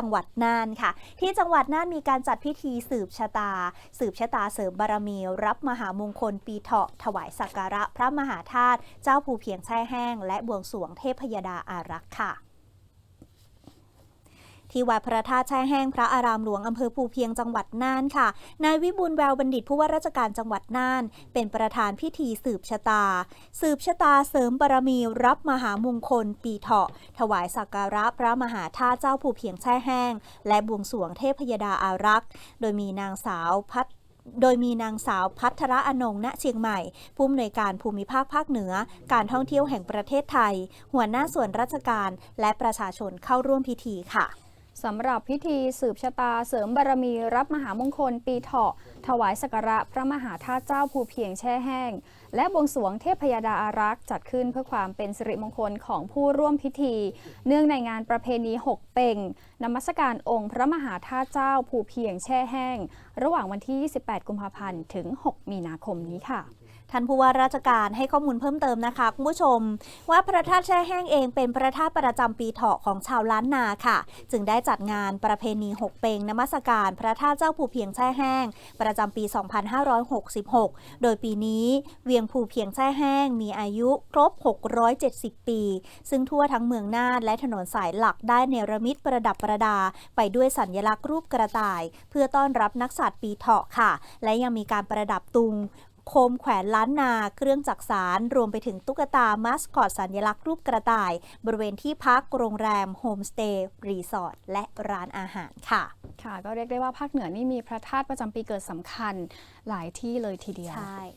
จังหวัดน่านค่ะ ที่จังหวัดน่านมีการจัดพิธีสืบชะตา สืบชะตาเสริมบารมี รับมหามงคลปีเถาะถวายสักการะพระมหาธาตุเจ้าภูเพียงแช่แห้ง และบวงสรวงเทพยดาอารักษ์ค่ะ ที่วัดพระธาตุแช่แห้งพระอารามหลวงอำเภอภูเพียงจังหวัดน่านค่ะ นายวิบูลแววบัณฑิตผู้ว่าราชการจังหวัดน่าน เป็นประธานพิธีสืบชะตา สืบชะตาเสริมบารมีรับมหามงคล ปีเถาะ ถวายสักการะพระมหาธาตุเจ้าภูเพียงแช่แห้ง และบวงสรวงเทพยดาอารักษ์ โดยมีนางสาวพัฒโดยมีนางสาวพัทระอนงณเชียงใหม่ ผู้อำนวยการภูมิภาคภาคเหนือ การท่องเที่ยวแห่งประเทศไทย หัวหน้าส่วนราชการและประชาชนเข้าร่วมพิธีค่ะ สำหรับพิธีสืบชะตาเสริมบารมีรับมหามงคลปีเถาะ ถวายสักการะพระมหาธาตุเจ้าภูเพียงแช่แห้ง และบวงสรวงเทพยดาอารักษ์จัดขึ้นเพื่อความเป็นสิริมงคลของผู้ร่วมพิธี เนื่องในงานประเพณีหกเป่งนมัสการองค์พระมหาธาตุเจ้าภูเพียงแช่แห้ง ระหว่างวันที่ 28 กุมภาพันธ์ถึง 6 มีนาคมนี้ค่ะ ท่านผู้ว่าราชการให้ข้อมูลเพิ่มเติมนะคะคุณผู้ชม ว่าพระธาตุแช่แห้งเองเป็นพระธาตุประจำปีเถาะของชาวล้านนาค่ะ จึงได้จัดงานประเพณีหกเปงนมัสการพระธาตุเจ้าภูเพียงแช่แห้ง ประจำปี 2566 โดยปีนี้เวียงภูเพียงแช่แห้ง มีอายุครบ 670 ปี ซึ่งทั่วทั้งเมืองน่านและถนนสายหลักได้เนรมิตประดับประดา ไปด้วยสัญลักษณ์รูปกระต่าย เพื่อต้อนรับนักสัตว์ปีเถาะค่ะ และยังมีการประดับตุง โคมแขวนล้านนา เครื่องจักสารรวมไปถึงตุ๊กตามาสคอตสัญลักษณ์รูปกระต่าย บริเวณที่พักโรงแรมโฮมสเตย์รีสอร์ทและร้านอาหารค่ะ ค่ะ ก็เรียกได้ว่าภาคเหนือนี่มีพระธาตุประจำปีเกิดสำคัญหลายที่เลยทีเดียวใช่